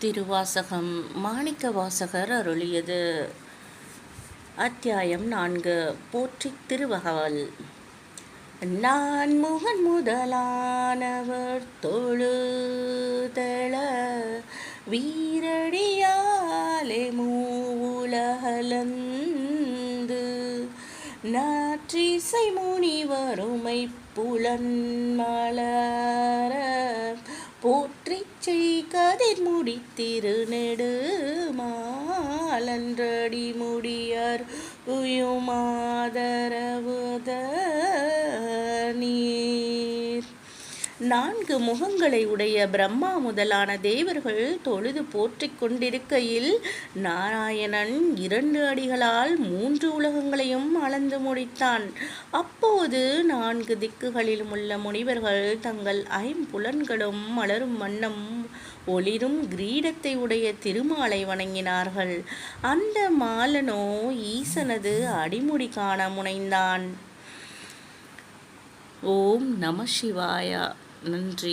திருவாசகம் மாணிக்க வாசகர் அருளியது. அத்தியாயம் நான்கு போற்றி திருவகவல் நான் முகன் முதலானவர் தொழுதள வீரடியாலே மூவுலகலந்து நாற்றிசை முனிவருமை புலன் மலர போற்றி செய்கதிர் முடி முடித்திரு மாலன்றடி முடியார் உயுமாதர நான்கு முகங்களை உடைய பிரம்மா முதலான தேவர்கள் தொழுது போற்றிக் கொண்டிருக்கையில் நாராயணன் இரண்டு அடிகளால் மூன்று உலகங்களையும் அளந்து முடித்தான். அப்போது நான்கு திக்குகளிலும் உள்ள முனிவர்கள் தங்கள் ஐம்புலன்களும் மலரும் வண்ணம் ஒளிரும் கிரீடத்தை உடைய திருமாலை வணங்கினார்கள். அந்த மாலனோ ஈசனது அடிமுடி காண முனைந்தான். ஓம் நம சிவாயா. நன்றி.